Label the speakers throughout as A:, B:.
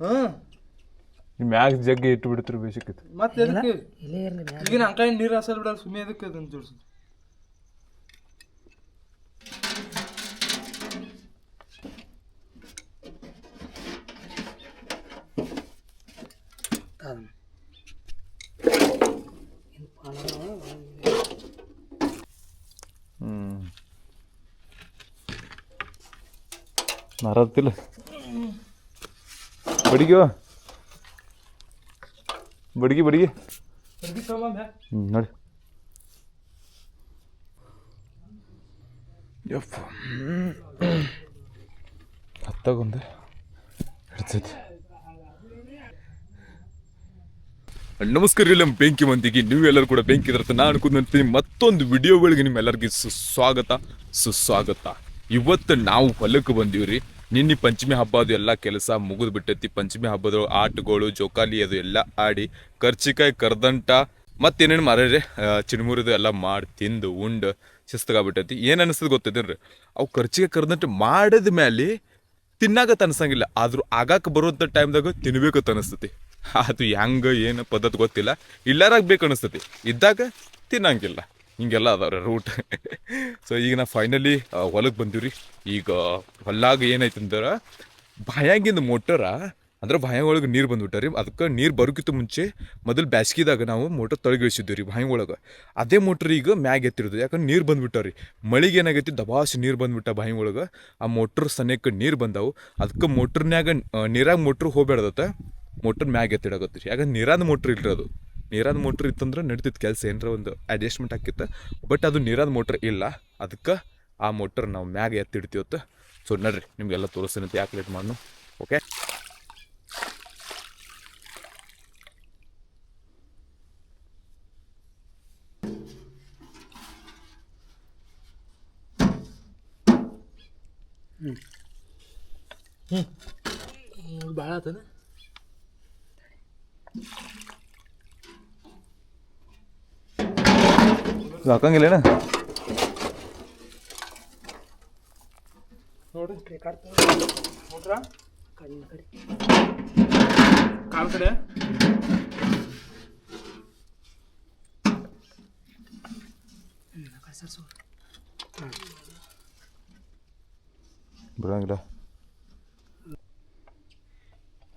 A: ಹ್ಮ್
B: ನಿಮ್ಮ ಮ್ಯಾಗ ಜಗ್ಗಿ ಇಟ್ಟು ಬಿಡ್ತೀರಿ ಬೇಸಿಕ್ಕಿತ್ತು
A: ಮತ್ತೆ ಎದಕ್ಕೆ?
C: ಇಲ್ಲೇ ಇರಲಿ
A: ಈಗಿನ ಅಂಕಾಯಿ ನೀರು ಹಸಲ್ ಬಿಡಲ್ಲ ಸುಮ್ಮನೆ ಎದಕ್ಕೆ ಅದನ್ನ ಜೋಡಿಸು
C: ಅದನ್ನ.
B: ಹ್ಞೂ ನಾರತ್ತಿಲ್ಲ ಬಡಿಗ್ಯೋ ಬಡಿಗಿ ಬಡಿಗಿ. ಹ್ಞೂ ನೋಡಿ. ಯಪ್ಪ. ಹತ್ತಾಗೊಂದೆ ಹಿಡ್ತೈತಿ ನಮಸ್ಕಾರ ಇಲ್ಲ ಬೆಂಕಿ ಮಂದಿಗೆ. ನೀವೆಲ್ಲರೂ ಕೂಡ ಬೆಂಕಿ ಇದ್ರ ನಾನು ಕುಂತೀನಿ ಮತ್ತೊಂದು ವಿಡಿಯೋಗಳಿಗೆ ನಿಮ್ಮೆಲ್ಲರಿಗೂ ಸುಸ್ವಾಗತ ಸುಸ್ವಾಗತ. ಇವತ್ತು ನಾವು ಹೊಲಕ್ಕೆ ಬಂದೀವ್ರಿ. ನಿನ್ನೆ ಪಂಚಮಿ ಹಬ್ಬ ಅದು ಎಲ್ಲ ಕೆಲಸ ಮುಗಿದು ಬಿಟ್ಟೈತಿ ಪಂಚಮಿ ಹಬ್ಬದ ಆಟಗಳು, ಜೋಕಾಲಿ ಅದು ಎಲ್ಲ ಆಡಿ ಕರ್ಚಿಕಾಯಿ, ಕರ್ದಂಟ ಮತ್ತೇನೇನು ಮಾರ್ಯಾರೆ ಚಿಣಮುರಿದು ಎಲ್ಲ ಮಾಡಿ ತಿಂದು ಉಂಡು ಶಿಸ್ತಗಾಗ್ಬಿಟ್ಟೈತಿ. ಏನು ಅನಿಸ್ತದೆ ಗೊತ್ತೈತೇನ್ರಿ? ಅವು ಕರ್ಚಿಕಾಯಿ, ಕರ್ದಂಟ ಮಾಡಿದ ಮೇಲೆ ತಿನ್ನಾಗತ್ತ ಅನ್ಸಂಗಿಲ್ಲ ಆದರೂ ಆಗಾಕ ಬರುವಂಥ ಟೈಮ್ದಾಗ ತಿನ್ಬೇಕಂತ ಅನಿಸ್ತತಿ. ಅದು ಹೆಂಗೆ, ಏನು ಪದ್ಧತಿ ಗೊತ್ತಿಲ್ಲ. ಇಲ್ಲಾರಾಗ ಬೇಕು ಅನಿಸ್ತತಿ. ಇದ್ದಾಗ ತಿನ್ನಂಗಿಲ್ಲ. ಹಿಂಗೆಲ್ಲ ಅದಾವ್ರಿ ರೂಟ್ ಸೊ ಈಗ ನಾ ಫೈನಲಿ ಹೊಲಕ್ಕೆ ಬಂದೀವ್ರಿ. ಈಗ ಹೊಲಾಗ ಏನಾಯ್ತು ಅಂದ್ರೆ, ಬಾಯಾಗಿಂದ ಮೋಟರ ಅಂದ್ರೆ ಬಾಯ ಒಳಗೆ ನೀರು ಬಂದ್ಬಿಟ್ಟಾರಿ ಅದಕ್ಕೆ ನೀರು ಬರೋಕ್ಕಿಂತ ಮುಂಚೆ ಮೊದಲು ಬ್ಯಾಸ್ಗಿದಾಗ ನಾವು ಮೋಟರ್ ತೊಳಗಿಳಿಸಿದ್ವಿ ರೀ ಬಾಯಿ ಒಳಗೆ. ಅದೇ ಮೋಟ್ರ್ ಈಗ ಮ್ಯಾಗ ಎತ್ತಿರೋದು. ಯಾಕಂದ್ರೆ ನೀರು ಬಂದ್ಬಿಟ್ಟಾರಿ ಮಳಿಗೆ ಏನಾಗೈತಿ, ದಬಾಸ್ ನೀರು ಬಂದ್ಬಿಟ್ಟ ಬಾಯಿ ಒಳಗೆ. ಆ ಮೋಟ್ರ್ ಸನೇಕ ನೀರು ಬಂದಾವು. ಅದಕ್ಕೆ ಮೋಟ್ರ್ನ್ಯಾಗ ನೀರಾಗ ಮೋಟ್ರ್ ಹೋಗ್ಬೇಡ್ದತ್ತ ಮೋಟ್ರ್ ಮ್ಯಾಗ ಎತ್ತಿಡಾಗತ್ತೆ ರೀ ಯಾಕಂದ್ರೆ ನೀರಾದ ಮೋಟ್ರ್ ಇಲ್ರಿ ಅದು. ನೀರಾದ ಮೋಟ್ರ್ ಇತ್ತಂದ್ರೆ ನಡೀತಿತ್ತು ಕೆಲಸ, ಏನರ ಒಂದು ಅಡ್ಜಸ್ಟ್ಮೆಂಟ್ ಆಕಿತ್ತು ಬಟ್ ಅದು ನೀರಾದ ಮೋಟ್ರ್ ಇಲ್ಲ. ಅದಕ್ಕೆ ಆ ಮೋಟ್ರ್ ನಾವು ಮ್ಯಾಗ ಎತ್ತಿಡ್ತೀವತ್ತು ಸೊ ನಡ್ರಿ, ನಿಮಗೆಲ್ಲ ತೋರಿಸ್ತೀನಿ ಅಂತ ಯಾಕೆ ಲೇಟ್ ಮಾಡು ಓಕೆ
A: ಭಾಳ ಆತನ?
B: ಹಾಕಂಗಿಲ್ಲೇನ?
A: ನೋಡ್ರಿ ನೋಡ್ರ ಕಾಲ್ ಕಡೆ.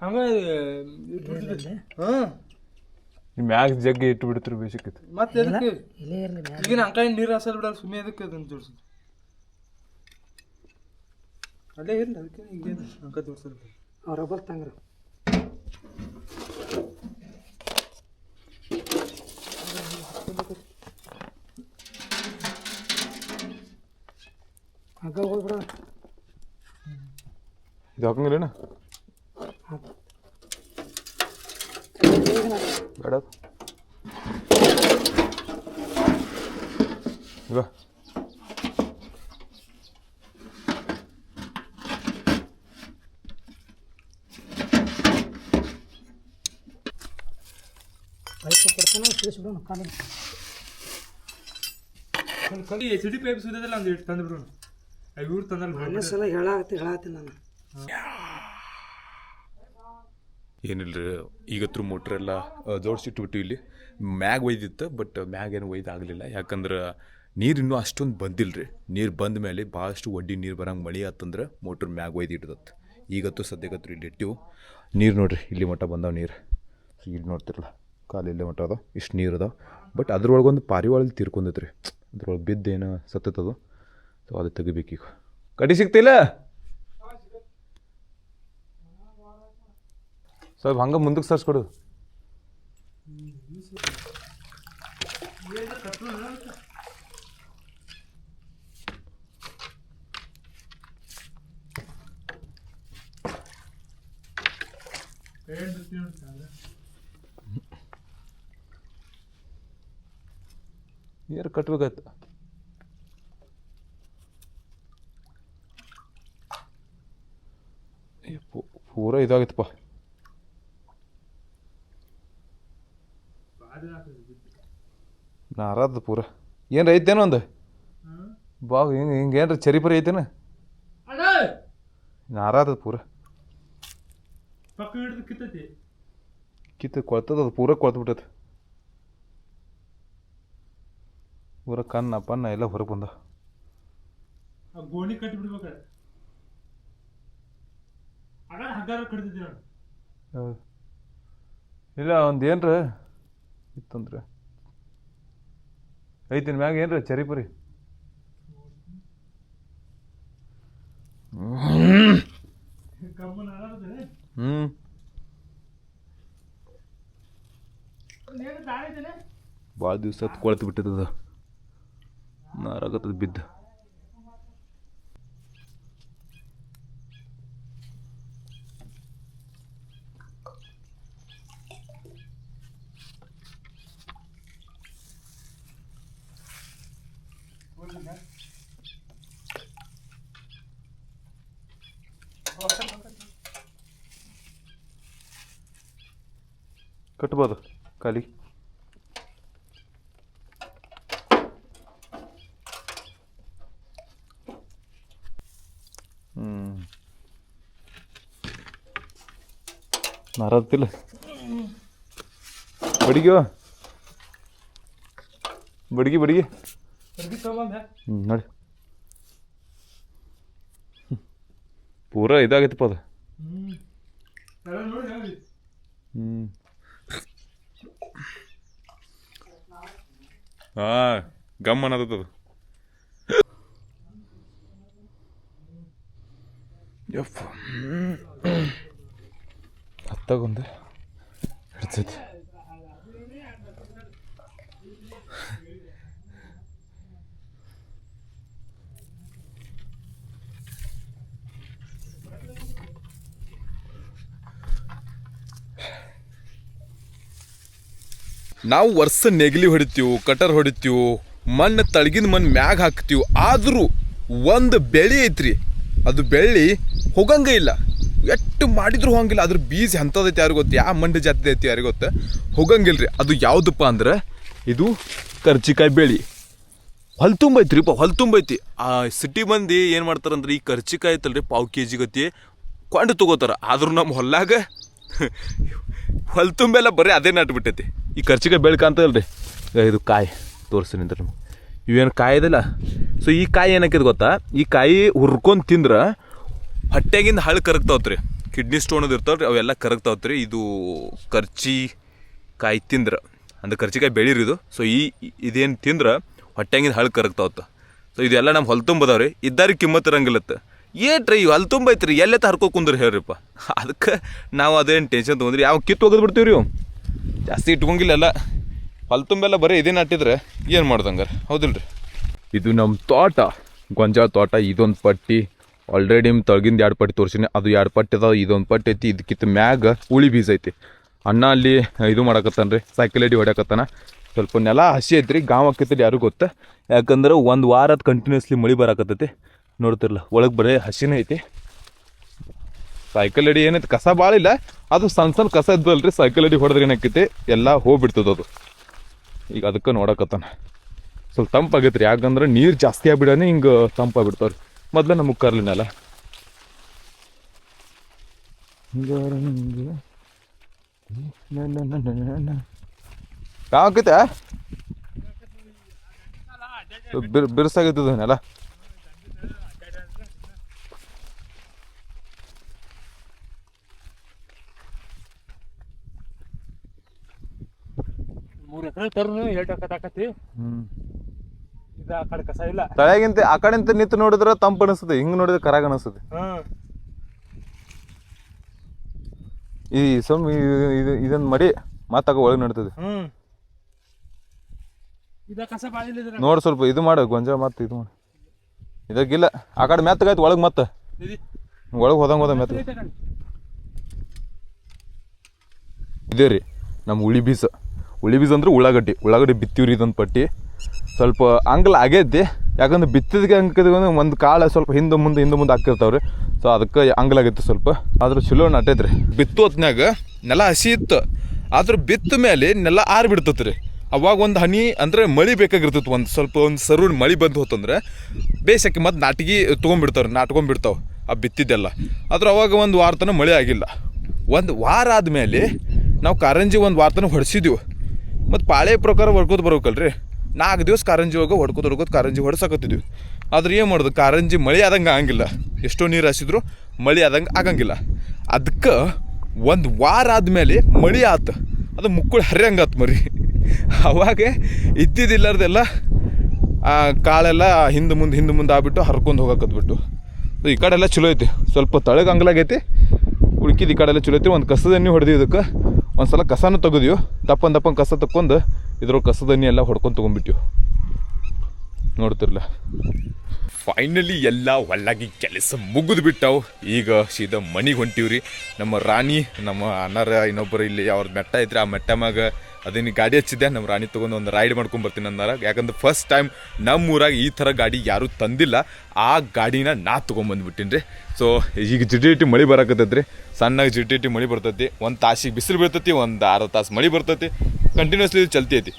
A: ಹಂಗ
B: ನಿಮ್ಮ ಮ್ಯಾಗ ಜಗ್ಗಿ ಇಟ್ಟು ಬಿಡ್ತೀರಿ ಬೇಸಿಕ್ಕಿತ್ತು
A: ಮತ್ತೆ ಎದಕ್ಕೆ?
C: ಇಲ್ಲೇ ಇರಲಿ
A: ಈಗಿನ ಅಂಕಾಯಿ ನೀರು ಹಸಲ್ ಬಿಡಲ್ಲ ಸುಮ್ಮನೆ ಎದಕ್ಕೆ ಅದನ್ನ ಜೋಡಿಸು ಅಲ್ಲೇ ಇರಲಿ ಅದಕ್ಕೆ ಈಗೇನು ಅಂಕ ತೋರಿಸಲ್ಲ
C: ಅವ್ರ ರಬ್ಬರ್ ತಂಗ್ರ. ಹಗ್ಗ ಹೋಗ್ಬಿಡ
B: ಇದು ಹಾಕಂಗಿಲ್ಲೇನ ಬೇಡ ಇವ
A: ಎಚ್ ಡಿ ಪೈಪ್ ಸುದ್ದಲ್ಲ ಒಂದು ಇಟ್ಟು ತಂದು ಬಿಡೋಣ ಇವ್ರು ತಂದಲ್ಲ
C: ಮನೆ ಸಲ ಹೇಳಾಗತ್ತೆ ಹೇಳಾತೀನಿ ನಾನು.
B: ಏನಿಲ್ರಿ, ಈಗತ್ರ ಮೋಟ್ರ್ ಎಲ್ಲ ಜೋಡಿಸಿಟ್ಬಿಟ್ಟು ಇಲ್ಲಿ ಮ್ಯಾಗ್ ಒಯ್ದಿತ್ತು ಬಟ್ ಮ್ಯಾಗ್ ಏನು ಒಯ್ದು ಆಗಲಿಲ್ಲ ಯಾಕಂದ್ರೆ ನೀರು ಇನ್ನೂ ಅಷ್ಟೊಂದು ಬಂದಿಲ್ಲ ರೀ ನೀರು ಬಂದ ಮೇಲೆ ಭಾಳಷ್ಟು ಒಡ್ಡಿ ನೀರು ಬರೋಂಗೆ ಮಳೆ ಆತಂದ್ರೆ ಮೋಟ್ರ್ ಮ್ಯಾಗ್ ಒಯ್ದು ಇಡ್ದತ್ತು ಈಗತ್ತು ಸದ್ಯಕ್ಕತ್ತು ಇಲ್ಲಿ ಇಟ್ಟಿವು. ನೀರು ನೋಡ್ರಿ, ಇಲ್ಲಿ ಮಟ್ಟ ಬಂದಾವ ನೀರು. ಇಲ್ಲಿ ನೋಡ್ತಿರಲ್ಲ ಕಾಲು ಇಲ್ಲೇ ಮಟ್ಟ ಅದಾವ, ಇಷ್ಟು ನೀರು ಅದಾವ. ಬಟ್ ಅದ್ರೊಳಗೊಂದು ಒಂದು ಪಾರಿವಾಳ ತೀರ್ಕೊಂಡೈತೆ ರೀ ಅದ್ರೊಳಗೆ ಬಿದ್ದೇನು ಸತ್ತದ. ಸೊ ಅದು ತೆಗಿಬೇಕೀಗ. ಕಡಿ ಸಿಗ್ತಿಲ್ಲ? ಸ್ವಲ್ಪ ಹಂಗೆ ಮುಂದಕ್ಕೆ ಸರ್ಸ್ಕೊಡು. ಏರ್ ಕಟ್ಬೇಕಾಯ್ತು? ಪೂರ ಇದಾಗಿತ್ತಪ್ಪ ನಾರಾದ ಪೂರ. ಏನು ರೈತೇನೋ ಒಂದು? ಬಾ ಹಿಂಗೆ ಹಿಂಗೆ ಏನ್ರ ಚರಿಪರಿ ಪರಿ ನಾ ನಾರಾದ ಪೂರ.
A: ಪಕ್ಕ ಹಿಡಿದು ಕಿತ್ತೈತಿ.
B: ಕಿತ್ತು ಕೊಳ್ತದ ಅದು ಪೂರ ಕೊಳ್ತು ಪೂರ ಕನ್ನ ಪನ್ನ ಎಲ್ಲ ಹೊರಗೆ ಬಂದ
A: ಗೋಣಿ ಕಟ್ಟಿ ಬಿಡ್ಬೇಕ ಆಗ ಹಗ್ಗಾರ ಕಡ್ದಿದ್ದೆ ನಾನು.
B: ಇಲ್ಲ ಒಂದು ಏನ್ರ ಇತ್ತಂದ್ರೆ. ಐತಿನ ಮ್ಯಾಗ ಏನ್ರ
A: ಚರಿಪುರಿ
B: ಹ್ಞೂ ಭಾಳ ದಿವಸ ಕೊಳ್ತು ಬಿಟ್ಟದ ನಾರಾಗತ್ತದ ಬಿದ್ದು. ಕಟ್ಬೋದು ಖಾಲಿ ಹ್ಞೂ ನಾರತ್ತಿಲ್ಲ ಬಡಿಗ್ಯೋ ಬಡಿಗೆ ಬಡಿಗೆ
A: ಸರ್ಗಿ ತಗೊಂಬಂದೆ
B: ಹ್ಞೂ ನೋಡಿ ಪೂರ ಇದಾಗೈತಪ್ಪ ಅದು
A: ಹ್ಞೂ ಎಲ್ಲ ನೋಡಿ ಹೇಳಿ
B: ಹ್ಞೂ ಹಾಂ ಗಮ್ ಅನ್ನೋದದು ಯಪ್ಪ ಹತ್ತಾಗೊಂದು ಹಿಡ್ತೈತಿ ನಾವು ವರ್ಷ ನೆಗಲಿ ಹೊಡಿತೀವಿ, ಕಟರ್ ಹೊಡಿತೀವಿ, ಮಣ್ಣು ತಳಗಿನ ಮಣ್ಣು ಮ್ಯಾಗ ಹಾಕ್ತೀವಿ, ಆದರೂ ಒಂದು ಬೆಳೆ ಐತ್ರಿ. ಅದು ಬೆಳ್ಳಿ ಹೋಗಂಗೆ ಇಲ್ಲ. ಎಷ್ಟು ಮಾಡಿದ್ರು ಹೋಗಂಗಿಲ್ಲ. ಅದ್ರ ಬೀಜ ಎಂಥದೈತಿ ಯಾರಿಗೂ ಗೊತ್ತು? ಯಾವ ಮಣ್ಣು ಜಾತಿ ಐತಿ ಯಾರಿಗೆ ಗೊತ್ತು? ಹೋಗಂಗಿಲ್ಲ ರೀ ಅದು ಯಾವುದಪ್ಪ ಅಂದ್ರೆ ಇದು ಕರ್ಚಿಕಾಯಿ ಬೆಳಿ. ಹೊಲ್ ತುಂಬೈತ್ರಿಪ್ಪ ಹೊಲ್ ತುಂಬೈತಿ. ಆ ಸಿಟಿ ಮಂದಿ ಏನು ಮಾಡ್ತಾರಂದ್ರೆ ಈ ಕರ್ಚಿಕಾಯಿ ಐತಲ್ರಿ, ಪಾವು ಕೆ ಜಿ ಗತಿ ಕೊಂಡು ತಗೋತಾರ. ಆದ್ರೂ ನಮ್ಮ ಹೊಲ್ಲಾಗ ಹೊಲ್ ತುಂಬೆಲ್ಲ ಬರೀ ಅದೇ ನಟ್ಬಿಟ್ಟೈತಿ ಈ ಖರ್ಚಿಗೆ ಕರ್ಚಿಕಾಯಿ ರೀ ಇದು ಕಾಯಿ ತೋರಿಸ್ತೀನಿ ನಿಂತ್ರಿ ನಿಮ್ಗೆ. ಇವೇನು ಕಾಯಿ ಇದಲ್ಲ ಸೊ ಈ ಕಾಯಿ ಏನಕ್ಕಿದ್ ಗೊತ್ತಾ? ಈ ಕಾಯಿ ಹುರ್ಕೊಂಡು ತಿಂದ್ರೆ ಹೊಟ್ಟೆಗಿಂದ ಹಳ್ಳು ಕರಗ್ತಾವತ್ರಿ. ಕಿಡ್ನಿ ಸ್ಟೋನ್ ಇರ್ತಾವ್ರಿ ಅವೆಲ್ಲ ಕರಗ್ತಾವತ್ರಿ. ಇದು ಖರ್ಚಿ ಕಾಯಿ ತಿಂದ್ರೆ. ಅಂದ್ರೆ ಕರ್ಚಿಕಾಯಿ ಬೆಳೀರಿ ಇದು. ಸೊ ಈ ಇದೇನು ತಿಂದ್ರೆ ಹೊಟ್ಟೆಗಿಂದ ಹಳ್ಳು ಕರಗ್ತಾವತ್ತ ಸೊ ಇದೆಲ್ಲ ನಮ್ಮ ಹೊಲ್ ರೀ ಇದ್ದಾರಿಗೆ ಕಿಮ್ಮತ್ ಇರಂಗಿಲ್ಲತ್ತ ಏಟ್ರಿ ಇವು ಅಲ್ಲಿ ತುಂಬ ಐತ್ರಿ ಎಲ್ಲೆತ್ತ ಹರ್ಕೊ ಕುಂದ್ರಿ ಹೇಳ್ರಿಪ್ಪ. ಅದಕ್ಕೆ ನಾವು ಅದೇನು ಟೆನ್ಷನ್ ತೊಗೊಂಡ್ರಿ. ಯಾವ ಕಿತ್ತು ಹೋಗೋದು ಬಿಡ್ತೀವಿ ರೀ. ಜಾಸ್ತಿ ಇಟ್ಕೊಂಗಿಲ್ಲ ಎಲ್ಲ. ಹೊಲ ತುಂಬೆಲ್ಲ ಬರೀ ಇದೇ ನಾಟಿದ್ರೆ ಏನು ಮಾಡ್ದಂಗಾರ? ಹೌದಿಲ್ರಿ? ಇದು ನಮ್ಮ ತೋಟ. ಗೊಂಜಾಳ ತೋಟ, ಇದೊಂದು ಪಟ್ಟಿ. ಆಲ್ರೆಡಿ ನಿಮ್ಮ ತೊಳಗಿಂದ ಎರಡು ಪಟ್ಟಿ ತೋರಿಸಿನಿ. ಅದು ಎರಡು ಪಟ್ಟಿ ಅದಾವ, ಇದೊಂದು ಪಟ್ಟಿ ಐತಿ. ಇದಕ್ಕಿಂತ ಮ್ಯಾಗ ಉಳಿ ಬೀಜ ಐತಿ. ಅಣ್ಣ ಅಲ್ಲಿ ಇದು ಮಾಡಕತ್ತಾನ ಸೈಕಲ್ ಅಡಿ ಹೊಡ್ಯಾಕತ್ತಾನ. ಸ್ವಲ್ಪ ನೆಲ ಹಸಿ ಐತ್ರಿ, ಗಾಂವ್ ಆಕೈತಿ ಯಾರು ಗೊತ್ತ. ಯಾಕಂದ್ರೆ ಒಂದು ವಾರದ ಕಂಟಿನ್ಯೂಸ್ಲಿ ಮಳೆ ಬರಾಕತ್ತೈತಿ. ನೋಡ್ತಿರಲ್ಲ ಒಳಗೆ ಬರೀ ಹಸಿನೇ ಐತಿ. ಸೈಕಲ್ ಅಡಿ ಏನೈತಿ ಕಸ ಭಾಳ ಇಲ್ಲ. ಅದು ಸಣ್ಣ ಸಣ್ಣ ಕಸ ಇದ್ದಲ್ರಿ ಸೈಕಲ್ ಅಡಿ ಹೊಡೆದ್ರೆ ಏನಾಕೈತಿ ಎಲ್ಲ ಹೋಗ್ಬಿಡ್ತದ ಅದು ಈಗ ಅದಕ್ಕೆ ನೋಡಕತ್ತಾನ. ಸ್ವಲ್ಪ ತಂಪಾಗೈತ್ರಿ ಯಾಕಂದ್ರೆ ನೀರು ಜಾಸ್ತಿ ಆಗ್ಬಿಡನೆ ಹಿಂಗೆ ತಂಪಾಗ್ಬಿಡ್ತಾವ್ರಿ ಮೊದ್ಲು ನಮಗೆ ಕರ್ಲಿನಲ್ಲ. ಯಾಕೈತೆ ಬಿರ್
A: ಮೂರು ಎಕರೆ ತರು ಎರಡು ಆಕತಿ
B: ಹ್ಮ್.
A: ಇದು ಆ ಕಡೆ ಕಸ ಇಲ್ಲ.
B: ತಳಗಿಂತ ಆ ಕಡೆಂತ ನಿಂತು ನೋಡಿದ್ರೆ ತಂಪು ಅನಿಸ್ತದೆ ಹಿಂಗೆ ನೋಡಿದ್ರೆ ಕರಾಗ ಅನಿಸ್ತದೆ
A: ಹಾಂ.
B: ಈ ಸಮ್ ಇದು ಇದೊಂದು ಮಡಿ ಮಾತಾಗ ಒಳಗೆ ನಡ್ತದೆ.
A: ನೋಡ್ ಇದ ಕಸ ಭಾಳ ಇಲ್ಲ ಇದ್ರ
B: ನೋಡು ಸ್ವಲ್ಪ ಇದು ಮಾಡು ಗೊಂಜಾಳ ಮತ್ತೆ ಇದು ಮಾಡು. ಇದಕ್ಕಿಲ್ಲ ಆ ಕಡೆ ಮೆತ್ತಗಾಯ್ತು ಒಳಗೆ ಮತ್ತೆ.
A: ಇದು.
B: ಒಳಗೆ ಹೋದಂಗೆ ಹೋದ ಮೆತ್ತಗೆ
A: ಐತೆ ಕಣ್.
B: ಇದೇ ರೀ ನಮ್ಮ ಉಳಿ ಬೀಜ ಉಳಿ ಬೀಜ ಅಂದ್ರೆ ಉಳ್ಳಾಗಡ್ಡಿ. ಉಳ್ಳಾಗಡ್ಡಿ ಬಿತ್ತೀವ್ರಿ ಇದೊಂದು ಪಟ್ಟಿ. ಸ್ವಲ್ಪ ಅಂಗಲ್ ಆಗೈತಿ. ಯಾಕಂದ್ರೆ ಬಿತ್ತದಕ್ಕೆ ಹಂಗೆ ಒಂದು ಕಾಳು ಸ್ವಲ್ಪ ಹಿಂದೆ ಮುಂದೆ ಹಿಂದೆ ಮುಂದೆ ಹಾಕಿರ್ತಾವ್ರಿ. ಸೊ ಅದಕ್ಕೆ ಅಂಗಲ ಆಗಿತ್ತು ಸ್ವಲ್ಪ. ಆದ್ರೆ ಚಲೋ ನಟೈತ್ರಿ ಬಿತ್ತು ಹೊತ್ನಾಗ ನೆಲ ಹಸಿ ಇತ್ತು. ಆದ್ರೆ ಬಿತ್ತ ಮೇಲೆ ನೆಲ ಆರು ಬಿಡ್ತತ್ರಿ. ಅವಾಗ ಒಂದು ಹನಿ ಅಂದ್ರೆ ಮಳಿ ಬೇಕಾಗಿರ್ತೈತೆ. ಒಂದು ಸ್ವಲ್ಪ ಒಂದು ಸರು ಮಳಿ ಬಂದು ಹೋತಂದ್ರೆ ಬೇಸಕ್ಕೆ ಮತ್ತೆ ನಾಟಿಗೆ ತೊಗೊಂಡ್ಬಿಡ್ತಾವ್ರಿ ನಾಟ್ಕೊಂಡ್ಬಿಡ್ತಾವೆ ಆ ಬಿತ್ತಿದ್ದೆಲ್ಲ. ಆದ್ರೆ ಅವಾಗ ಒಂದು ವಾರ ಮಳೆ ಆಗಿಲ್ಲ. ಒಂದು ವಾರ ಆದಮೇಲೆ ನಾವು ಕಾರಂಜಿ ಒಂದು ವಾರ ತನಕ ಮತ್ತು ಪಾಳೆ ಪ್ರಕಾರ ಹೊಡ್ಕೋತ ಬರ್ಬೇಕಲ್ರಿ? ನಾಲ್ಕು ದಿವಸ ಕಾರಂಜಿ ಹೋಗೋ ಹೊಡ್ಕೋತ ಹೊಡ್ಕೋತ ಕಾರಂಜಿ ಹೊಡ್ಸಕತ್ತಿದ್ವಿ. ಆದ್ರೆ ಏನು ಮಾಡೋದು? ಕಾರಂಜಿ ಮಳೆ ಆದಂಗೆ ಆಗಂಗಿಲ್ಲ. ಎಷ್ಟೋ ನೀರು ಹಾಸಿದ್ರು ಮಳೆ ಆದಂಗೆ ಆಗಂಗಿಲ್ಲ. ಅದಕ್ಕೆ ಒಂದು ವಾರ ಆದಮೇಲೆ ಮಳೆ ಆತು. ಅದು ಮುಕ್ಕುಳು ಹರಿಯಂಗಾತು ಮರಿ. ಅವಾಗ ಇದ್ದಿದ್ದಿಲ್ಲಾರ್ದೆಲ್ಲ ಕಾಳೆಲ್ಲ ಹಿಂದೆ ಮುಂದೆ ಹಿಂದೆ ಮುಂದೆ ಆಗ್ಬಿಟ್ಟು ಹರ್ಕೊಂಡು ಹೋಗಕತ್ಬಿಟ್ಟು ಈ ಕಡೆ ಎಲ್ಲ ಚಲೋ ಐತಿ. ಸ್ವಲ್ಪ ತಳಗಂಗ್ಲಾಗೈತಿ ಉಳ್ಕಿದ ಈ ಕಡೆ ಎಲ್ಲ ಚಲೋ ಐತಿ. ಒಂದು ಕಸದ ಎಣ್ಣೆ ಇದಕ್ಕೆ. ಒಂದು ಸಲ ಕಸನೂ ತೆಗೆದ್ವಿ ದಪ್ಪನ್ ದಪ್ಪನ ಕಸ ತಕ್ಕೊಂಡು ಇದ್ರ ಕಸದನ್ನಿ ಎಲ್ಲ ಹೊಡ್ಕೊಂಡು ತೊಗೊಂಡ್ಬಿಟ್ಟಿವು ನೋಡ್ತಿರ್ಲ. ಫೈನಲಿ ಎಲ್ಲ ಒಳ್ಳಾಗಿ ಕೆಲಸ ಮುಗಿದು ಬಿಟ್ಟಾವು ಈಗ ಸೀದಾ ಮನೆಗೆ ಹೊಂಟಿವ್ರಿ. ನಮ್ಮ ರಾಣಿ, ನಮ್ಮ ಅನ್ನರ ಇನ್ನೊಬ್ಬರು ಇಲ್ಲಿ ಅವ್ರ ಮೆಟ್ಟ ಇದ್ರೆ ಆ ಮೆಟ್ಟ ಮ್ಯಾಗ ಅದೇನು ಗಾಡಿ ಹಚ್ಚಿದ್ದೆ ನಮ್ಮ ರಾಣಿ ತೊಗೊಂಡು ಒಂದು ರೈಡ್ ಮಾಡ್ಕೊಂಡು ಬರ್ತೀನಿ ಅಂದಾರ. ಯಾಕಂದ್ರೆ ಫಸ್ಟ್ ಟೈಮ್ ನಮ್ಮ ಊರಾಗ ಈ ಥರ ಗಾಡಿ ಯಾರೂ ತಂದಿಲ್ಲ. ಆ ಗಾಡಿನ ನಾ ತೊಗೊಂಬಂದ್ಬಿಟ್ಟಿನಿ ರೀ. ಸೊ ಈಗ ಜಿಟಿ ಮಳೆ ಬರಾಕತ್ತೈತ್ರಿ. ಸಣ್ಣಗೆ ಜಿಟಿ ಮಳೆ ಬರ್ತೈತಿ. ಒಂದು ತಾಸಿಗೆ ಬಿಸಿಲು ಬೀಳ್ತೈತಿ, ಒಂದು ಅರ್ಧ ತಾಸು ಮಳೆ ಬರ್ತೈತಿ. ಕಂಟಿನ್ಯೂಸ್ಲಿ ಚಲ್ತಿ ಐತಿ.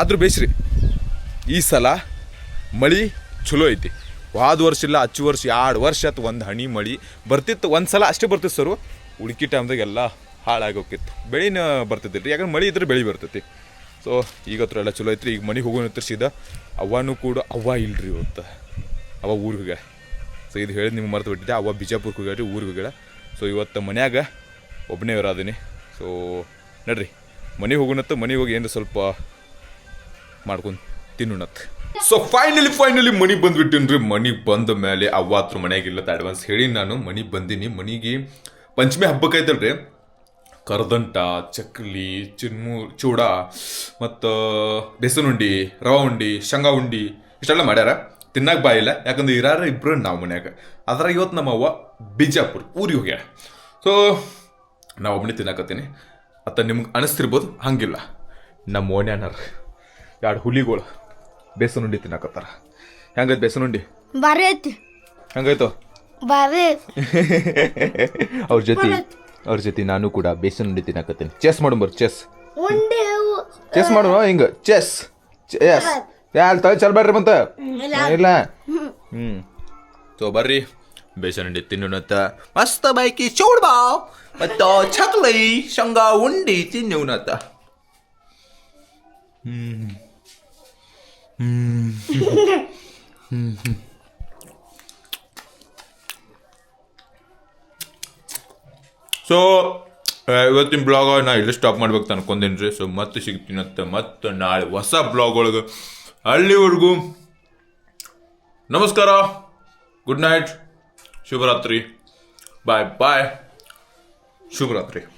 B: ಆದ್ರೂ ಬೇಸ್ರಿ ಈ ಸಲ ಮಳೆ ಚಲೋ ಐತಿ. ಹೋದ ವರ್ಷ ಇಲ್ಲ, ಹಚ್ಚು ವರ್ಷ, ಎರಡು ವರ್ಷ ಆಯ್ತು ಒಂದು ಹನಿ ಮಳೆ. ಬರ್ತಿತ್ತು ಒಂದು ಸಲ ಅಷ್ಟೇ ಬರ್ತಿತ್ತು ಸರು. ಹುಡುಕಿ ಟೈಮ್ದಾಗ ಎಲ್ಲ ಹಾಳಾಗಿ ಹೋಗಿತ್ತು ಬೆಳಿನ ರೀ ಯಾಕಂದ್ರೆ ಮಳೆ ಇದ್ರೆ ಬೆಳಿ ಬರ್ತೈತಿ. ಸೊ ಈಗ ಹತ್ರ ಎಲ್ಲ ಚಲೋ ಐತ್ರಿ. ಈಗ ಮನೆಗೆ ಹೋಗೋಣ ಸೀದಾ ಅವ್ವನೂ ಕೂಡ ಅವ್ವ ಇಲ್ರಿ ಇವತ್ತು. ಅವ ಊರಿಗೆ ಹೋಗ್ಯಾಳ. ಸೊ ಇದು ಹೇಳಿ ನಿಮ್ಗೆ ಮರೆತು ಬಿಟ್ಟಿದ್ದೆ. ಅವ್ವ ಬಿಜಾಪುರಕ್ಕೆ ರೀ, ಊರಿಗೆ ಹೋಗ್ಯಾಳ. ಸೊ ಇವತ್ತು ಮನ್ಯಾಗ ಒಬ್ಬನೇ ಇರೋದೀನಿ ಸೊ ನಡ್ರಿ. ಮನೆಗೆ ಹೋಗೋಣತ್ತ ಮನೆ ಹೋಗಿ ಏನು ಸ್ವಲ್ಪ ಮಾಡ್ಕೊಂಡು ತಿನ್ನೋಣತ್ ಸೊ ಫೈನಲಿ ಫೈನಲಿ ಮನಿ ಬಂದ್ಬಿಟ್ಟಿನ್ರಿ ಮನಿ ಬಂದ ಮೇಲೆ ಅವ್ವ ಹತ್ರ ಮನೆಯಾಗಿಲ್ಲ ಅಡ್ವಾನ್ಸ್ ಹೇಳಿ ನಾನು ಮನೆಗೆ ಬಂದೀನಿ. ಮನಿಗೆ ಪಂಚಮಿ ಹಬ್ಬಕ್ಕೆ ಐತಲ್ರಿ. ಕರ್ದಂಟ ಚಕ್ಲಿ ಚಿನ್ಮು ಚೂಡ ಮತ್ತು ಬೇಸನ್ ಉಂಡಿ ರವ ಉಂಡಿ ಶಂಗ ಉಂಡಿ ಇಷ್ಟೆಲ್ಲ ಮಾಡ್ಯಾರ. ತಿನ್ನಕ್ಕೆ ಬಾಯಿಲ್ಲ ಯಾಕಂದ್ರೆ ಇರಾರ ಇಬ್ಬರು ನಾವು ಮನ್ಯಾಗ. ಅದ್ರಾಗ ಇವತ್ತು ನಮ್ಮ ಅವ್ವ ಬಿಜಾಪುರ್ ಊರಿಗೆ ಹೋಗ್ಯಾರ ಸೊ ನಾ ಒಬ್ಬನೇ ತಿನ್ನಕತ್ತೀನಿ. ಅತ್ತ ನಿಮ್ಗೆ ಅನಿಸ್ತಿರ್ಬೋದು? ಹಂಗಿಲ್ಲ. ನಮ್ಮ ಓಣ್ಯಾನರ್ ಎರಡು ಹುಲಿಗಳು ಬೇಸನ್ ಉಂಡಿ ತಿನ್ನಕತ್ತಾರ. ಹೆಂಗೈತೆ ಬೇಸನ್ ಉಂಡಿ
D: ಬಾರಿ ಐತಿ.
B: ಹೆಂಗಾಯ್ತು?
D: ಬಾರಿ
B: ಅವ್ರ ಜೊತೆ? ಅವ್ರ ಜೊತೆ ನಾನು ಕೂಡ ಬೇಸನ್ ಉಂಡಿ ತಿನ್ನಕತ್ತೀನಿ. ಚೆಸ್ ಮಾಡು ಬರ್ರಿ ಚೆಸ್ ಚೆಸ್ ಮಾಡೋ ಹಿಂಗ? ಚೆಸ್ ಚೆಸ್ ಯಾರು ತಲೆ ಚಲ್ಬೇಡ್ರಿ ಮತ್ತೆ? ಇಲ್ಲ. ಹ್ಮ್. ಸೊ ಬರ್ರಿ. ಬೇಸನ್ ಉಂಡಿ ತಿನ್ನೋಣತ್ತ ಮಸ್ತ ಬೈಕಿ ಶಂಗ ಬಾವ್ ಮತ್ತ ಚಕ್ಲೈ ಹ್ಞೂ ಉಂಡಿ ತಿನ್ನೋಣತ್ತ ಸೊ ಇವತ್ತಿನ ಬ್ಲಾಗ್ ನಾ ಇಲ್ಲಿ ಸ್ಟಾಪ್ ಮಾಡ್ಬೇಕು ಅನ್ಕೊಂಡೇನಿ ರೀ ಸೊ ಮತ್ತೆ ಸಿಗ್ತೀನಂತ ಮತ್ತೆ ನಾಳೆ ಹೊಸ ಬ್ಲಾಗ್ ಒಳಗೆ. ಅಲ್ಲಿವರೆಗೂ ನಮಸ್ಕಾರ. ಗುಡ್ ನೈಟ್ ಶುಭರಾತ್ರಿ. ಬಾಯ್ ಬಾಯ್ ಶುಭರಾತ್ರಿ.